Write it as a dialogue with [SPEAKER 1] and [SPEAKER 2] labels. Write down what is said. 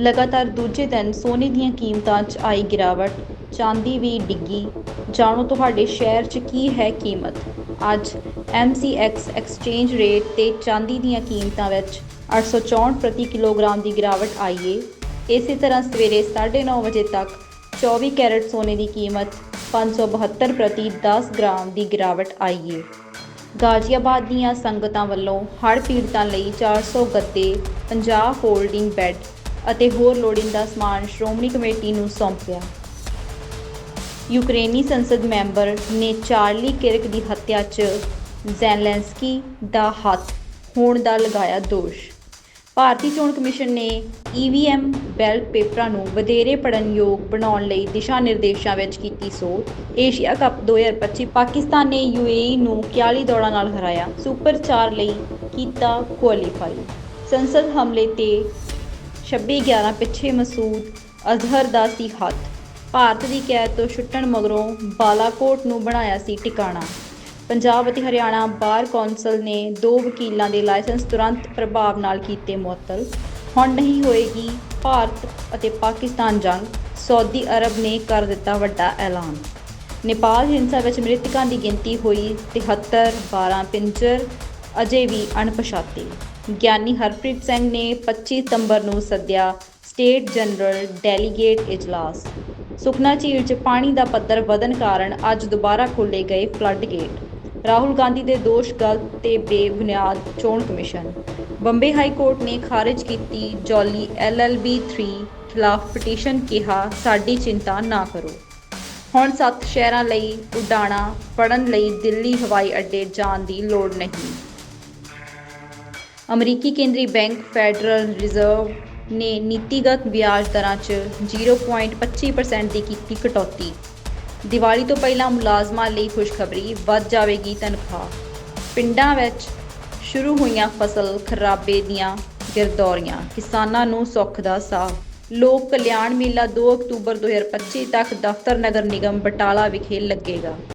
[SPEAKER 1] ਲਗਾਤਾਰ ਦੂਜੇ ਦਿਨ ਸੋਨੇ ਦੀਆਂ ਕੀਮਤਾਂ 'ਚ ਆਈ ਗਿਰਾਵਟ। ਚਾਂਦੀ ਵੀ ਡਿੱਗੀ। ਜਾਣੋ ਤੁਹਾਡੇ ਸ਼ਹਿਰ 'ਚ ਕੀ ਹੈ ਕੀਮਤ? ਅੱਜ MCX ਐਕਸਚੇਂਜ ਰੇਟ ਤੇ ਚਾਂਦੀ ਦੀਆਂ ਕੀਮਤਾਂ ਵਿੱਚ 864 ਪ੍ਰਤੀ ਕਿਲੋਗ੍ਰਾਮ ਦੀ ਗਿਰਾਵਟ ਆਈ ਏ। ਇਸੇ ਤਰ੍ਹਾਂ ਸਵੇਰੇ 9:30 ਵਜੇ ਤੱਕ 24 ਕੈਰਟ ਸੋਨੇ ਦੀ ਕੀਮਤ 572 ਪ੍ਰਤੀ 10 ਗ੍ਰਾਮ ਦੀ ਗਿਰਾਵਟ ਆਈ ਏ। ਗਾਜ਼ੀਆਬਾਦ ਦੀਆਂ ਸੰਗਤਾਂ ਵੱਲੋਂ ਹੜ੍ਹ ਪੀੜਤਾਂ ਲਈ 400 ਗੱਦੇ 50 ਫੋਲਡਿੰਗ ਬੈੱਡ ਅਤੇ ਹੋਰ ਲੋੜੀਂਦਾ ਸਮਾਨ ਸ਼੍ਰੋਮਣੀ ਕਮੇਟੀ ਨੂੰ ਸੌਂਪਿਆ। ਯੂਕਰੇਨੀ ਸੰਸਦ ਮੈਂਬਰ ਨੇ ਚਾਰਲੀ ਕਿਰਕ ਦੀ ਹੱਤਿਆ 'ਚ ਜ਼ੈਲੈਂਸਕੀ ਦਾ ਹੱਥ ਹੋਣ ਦਾ ਲਗਾਇਆ ਦੋਸ਼। ਭਾਰਤੀ ਚੋਣ ਕਮਿਸ਼ਨ ਨੇ EVM ਬੈਲਟ ਪੇਪਰਾਂ ਨੂੰ ਵਧੇਰੇ ਪੜਨਯੋਗ ਬਣਾਉਣ ਲਈ ਦਿਸ਼ਾ ਨਿਰਦੇਸ਼ਾਂ ਵਿੱਚ ਕੀਤੀ ਸੋਧ। ਏਸ਼ੀਆ ਕੱਪ 2025 ਪਾਕਿਸਤਾਨ ਨੇ UAE ਨੂੰ 41 ਦੌੜਾਂ ਨਾਲ ਹਰਾਇਆ। ਸੁਪਰ 4 ਲਈ ਕੀਤਾ ਕੁਆਲੀਫਾਈ। ਸੰਸਦ ਹਮਲੇ ਤੇ 26/11 ਪਿੱਛੇ ਮਸੂਦ ਅਜ਼ਹਰ ਦਾ ਸੀ ਹੱਥ। ਭਾਰਤ ਦੀ ਕੈਦ ਤੋਂ ਛੁੱਟਣ ਮਗਰੋਂ ਬਾਲਾਕੋਟ ਨੂੰ ਬਣਾਇਆ ਸੀ ਟਿਕਾਣਾ। ਪੰਜਾਬ ਅਤੇ ਹਰਿਆਣਾ ਬਾਰ ਕੌਂਸਲ ਨੇ ਦੋ ਵਕੀਲਾਂ ਦੇ ਲਾਇਸੈਂਸ ਤੁਰੰਤ ਪ੍ਰਭਾਵ ਨਾਲ ਕੀਤੇ ਮੁਅੱਤਲ। ਹੁਣ ਨਹੀਂ ਹੋਏਗੀ ਭਾਰਤ ਅਤੇ ਪਾਕਿਸਤਾਨ ਜੰਗ, ਸਾਊਦੀ ਅਰਬ ਨੇ ਕਰ ਦਿੱਤਾ ਵੱਡਾ ਐਲਾਨ। ਨੇਪਾਲ ਹਿੰਸਾ ਵਿੱਚ ਮ੍ਰਿਤਕਾਂ ਦੀ ਗਿਣਤੀ ਹੋਈ 73 12 ਪਿੰਜਰ, ਅਜੇ ਵੀ ਅਣਪਛਾਤੇ। ਗਿਆਨੀ ਹਰਪ੍ਰੀਤ ਸਿੰਘ ਨੇ 25 ਸਤੰਬਰ ਨੂੰ ਸੱਦਿਆ ਸਟੇਟ ਜਨਰਲ ਡੈਲੀਗੇਟ ਇਜਲਾਸ। ਸੁਖਨਾ ਝੀਲ 'ਚ ਪਾਣੀ ਦਾ ਪੱਧਰ ਵਧਣ ਕਾਰਨ ਅੱਜ ਦੁਬਾਰਾ ਖੋਲ੍ਹੇ ਗਏ ਫਲੱਡ ਗੇਟ। ਰਾਹੁਲ ਗਾਂਧੀ ਦੇ ਦੋਸ਼ ਗਲਤ ਤੇ ਬੇਬੁਨਿਆਦ ਚੋਣ ਕਮਿਸ਼ਨ। ਬੰਬੇ ਹਾਈ ਕੋਰਟ ਨੇ ਖਾਰਜ ਕੀਤੀ ਜੌਲੀ ਐਲਐਲਬੀ 3 ਖਿਲਾਫ ਪਟੀਸ਼ਨ ਕਿਹਾ, ਸਾਡੀ ਚਿੰਤਾ ਨਾ ਕਰੋ। ਹੁਣ ਸੱਤ ਸ਼ਹਿਰਾਂ ਲਈ ਉਡਾਣਾ ਪੜਨ ਲਈ ਦਿੱਲੀ ਹਵਾਈ ਅੱਡੇ ਜਾਣ ਦੀ ਲੋੜ ਨਹੀਂ। ਅਮਰੀਕੀ ਕੇਂਦਰੀ ਬੈਂਕ ਫੈਡਰਲ ਰਿਜ਼ਰਵ ਨੇ ਨੀਤੀਗਤ ਵਿਆਜ ਦਰਾਂ 'ਚ 0.25% ਦੀ ਕੀਤੀ ਕਟੌਤੀ। ਦੀਵਾਲੀ ਤੋਂ ਪਹਿਲਾਂ ਮੁਲਾਜ਼ਮਾਂ ਲਈ ਖੁਸ਼ਖਬਰੀ, ਵੱਧ ਜਾਵੇਗੀ ਤਨਖਾਹ। ਪਿੰਡਾਂ ਵਿੱਚ ਸ਼ੁਰੂ ਹੋਈਆਂ ਫਸਲ ਖਰਾਬੇ ਦੀਆਂ ਗਿਰਦੌਰੀਆਂ, ਕਿਸਾਨਾਂ ਨੂੰ ਸੁੱਖ ਦਾ ਸਾਹ। ਲੋਕ ਕਲਿਆਣ ਮੇਲਾ 2 ਅਕਤੂਬਰ 2025 ਤੱਕ ਦਫ਼ਤਰ ਨਗਰ ਨਿਗਮ ਬਟਾਲਾ ਵਿਖੇ ਲੱਗੇਗਾ।